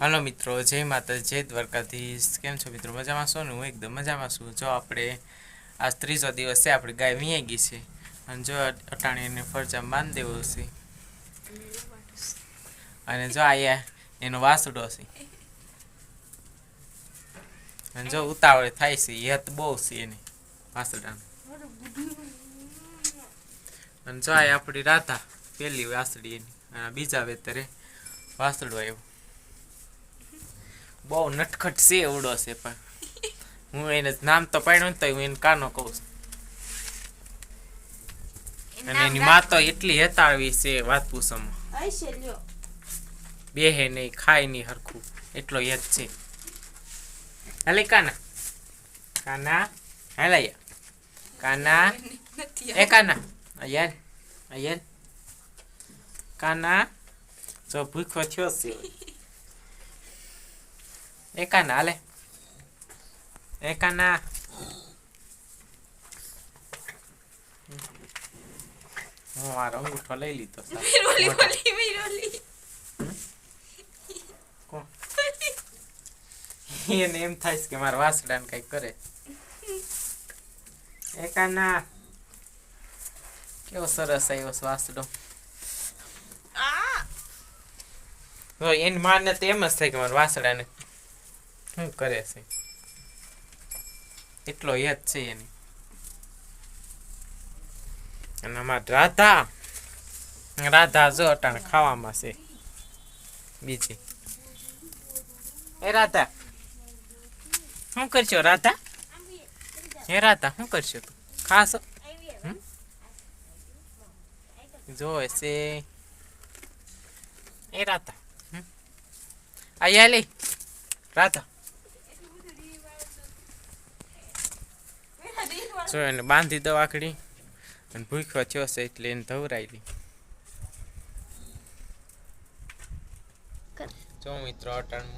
હાલો મિત્રો, જય માતા જય દ્વારકાધીશ. કેમ છો મિત્રો? મજામાં છો ને? હું એકદમ મજામાં છું. જો આપણે આજ ત્રીજો દિવસ છે આપણે ગાય વિયાઈ ગઈ છે. અને જો અટાણીને ફરજામાં બાંધી દેવો છે. અને જો આયા એનો વાસડો છે. અને જો ઉતાવળ થાય છે યત બહુ છે એને વાસડાનો. અને જો આ આપણી રાધા, પેલી વાસડી એની, અને બીજા વેતરે વાસડો આવ્યો. બહુ નટખટ છે એવડો છે પણ. હું એને નામ તો પાડ્યું ને તો હું એને કાનો કહું છું. અને એની માં તો એટલી હેતાળવી છે વાત પૂછવામાં. બેહે નહીં ખાય નહીં હરખું. એટલો હેત છે. હાલે કાના. કાના. હાલૈયા કાના. એ કાના. અયાર અયાર કાના. જો ભૂખો થયો છે. એ કાના હાલે એ કાના હું મારો અંગૂઠો લઈ લીધો સાહેબ. miroli. કોણ? એને એમ થાય છે કે મારા વાસડાને કઈ કરે એકાના કાના કેવો સરસ આવ્યો વાસડો એની માને તો એમ જ થાય કે મારા વાસડાને શું કરે છે? એટલો યાદ છે એની. અને અમારે રાધા રાધા જો અટાણે ખાવામાં છે. બીજી. એ રાધા, શું કરશો રાધા? હે રાધા, શું કરશો તું? ખાશો? જોવે છે. એ રાધા આ લે રાધા. જો એને બાંધી દો આખડી. અને ભૂખ્યો થયો છે એટલે એને ધવરાયેલી જો મિત્રો અટાણ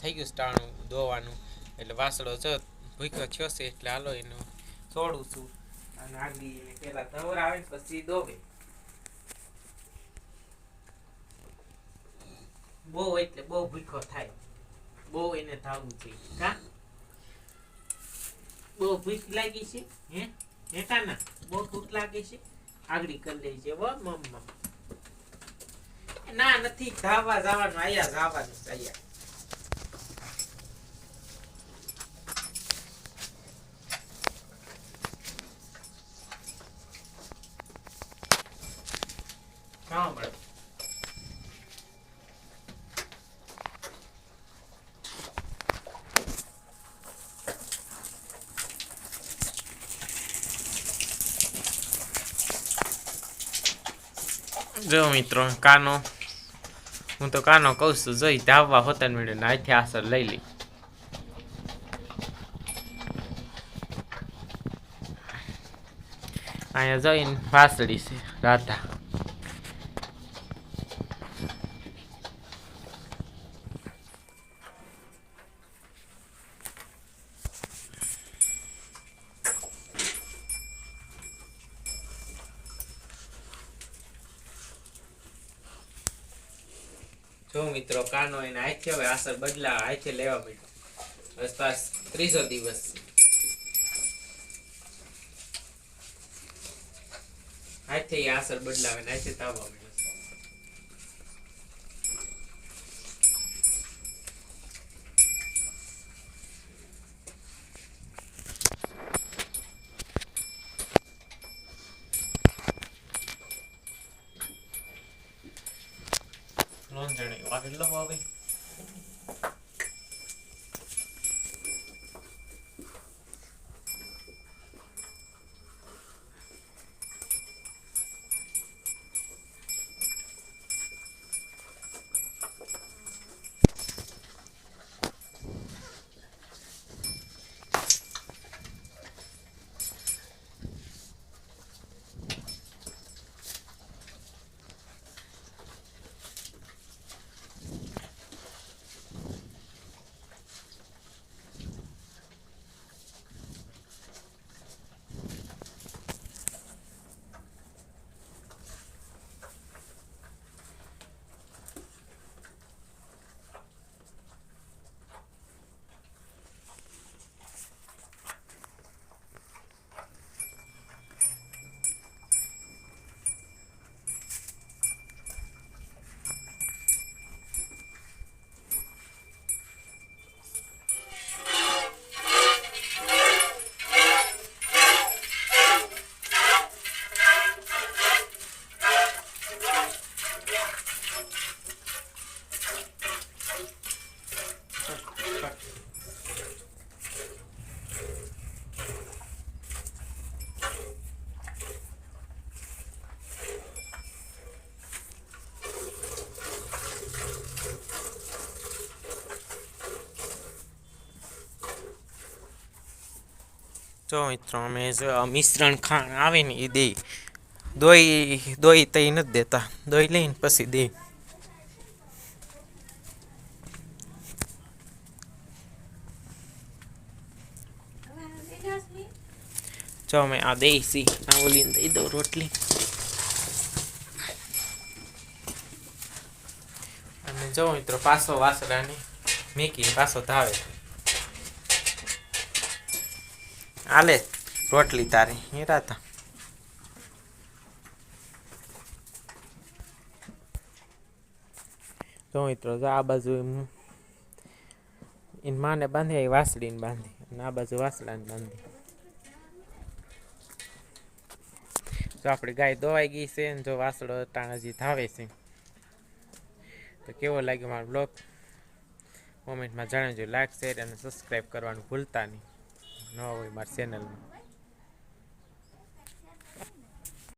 થઈ ગયું સ્ટાણું દોવાનું. એટલે વાસળો જો ભૂખ્યો થયો છે એટલે હાલો એનું છોડું છું. અને આગળ એને પેલા ધવરાવે પછી દોવે. બહુ એટલે બહુ ભૂખ્યો થાય. બહુ એને ધાવવું જોઈએ. કા? બહુ ભૂખ લાગી છે, હે? હેઠા ના બહુ ભૂખ લાગે છે. આગળી કરી લઈ છે મમ્મા. ના, નથી ધાવા જવાનું, આયા, જવાનું છે જો મિત્રો, કાનો, હું તો કાનો કહું છું જોઈ ધાવવા હોતા મેળે ને આથી આસર લઈ લઈ. અહીંયા જોઈને વાસળી છે, રાધા. જો મિત્રો, કાનો એને આથી હવે આસર બદલા આથી લેવા માંડ્યો. બસ ત્રીજો દિવસ. આથી આસર બદલાવે ને આથી તાવવા માંડ્યો. Hello，જો મિત્રો, અમે મિશ્રણ ખાણ આવે ને એ દે દોઈ દોઈ તઈ નથી દેતા. દોઈ લઈને પછી દે જો અમે આ દઈ સી આ ઓલીને દઈ દો રોટલી. અને જો મિત્રો, પાછો વાસરાની મેકી પાછો ધાવે આલે રોટલી તારી એ રાતા તો મિત્રો આ બાજુ એમ માને બાંધી વાસળીને બાંધી, અને આ બાજુ વાસળાને બાંધી. જો આપણી ગાય દોવાઈ ગઈ છે ને જો વાસળો ટાણ હજી ધાવે છે. તો કેવો લાગ્યો મારો બ્લોગ કોમેન્ટમાં જણાવજો, લાઈક, શેર અને સબસ્ક્રાઈબ કરવાનું ભૂલતા નહીં. ન હોય મારી ચેનલમાં